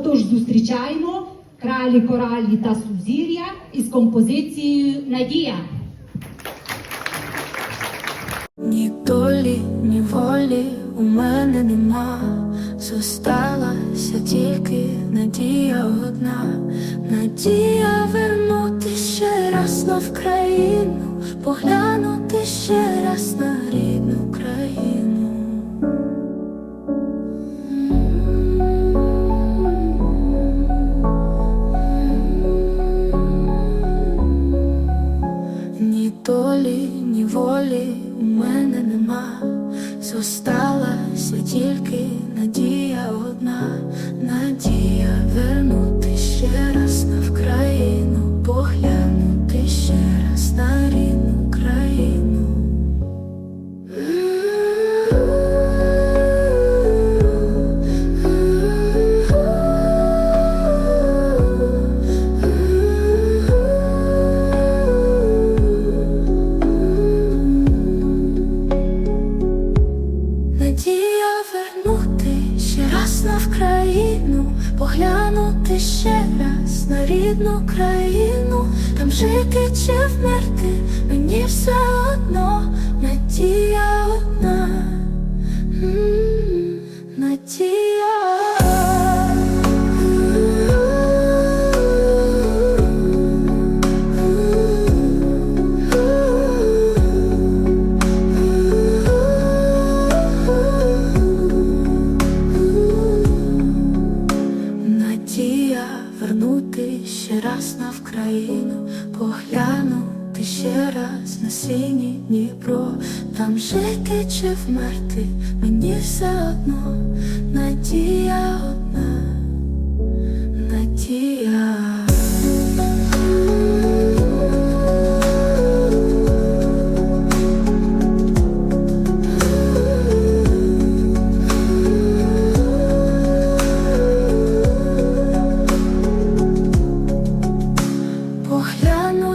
Отож зустрічаємо кралі коралі та сузір'я із композицією Надія. Ні долі, ні волі у мене нема, зосталася тільки надія одна, надія вернути ще раз на Вкраїну, поглянути ще раз на долі, ні волі у мене нема, зосталася тільки надія одна, надія вернути ще раз на Вкраїну, поглянути ще раз на рідну країну, там жити чи вмерти, мені все одно, вернути в країну, поглянути ще раз на синій Дніпро, там жити чи вмерти, мені все одно, надія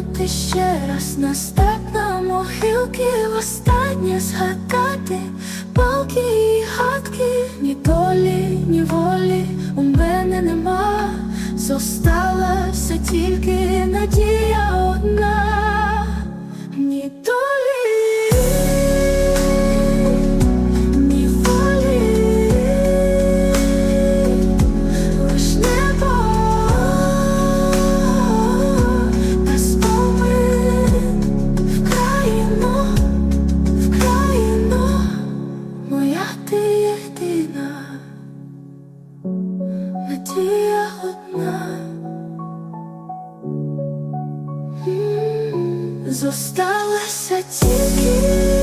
Поглянути ще раз на на останнє востаннє згадати палки і гадки, ні долі, ні волі у мене нема, зосталася тільки надія надія одна. Зосталася тільки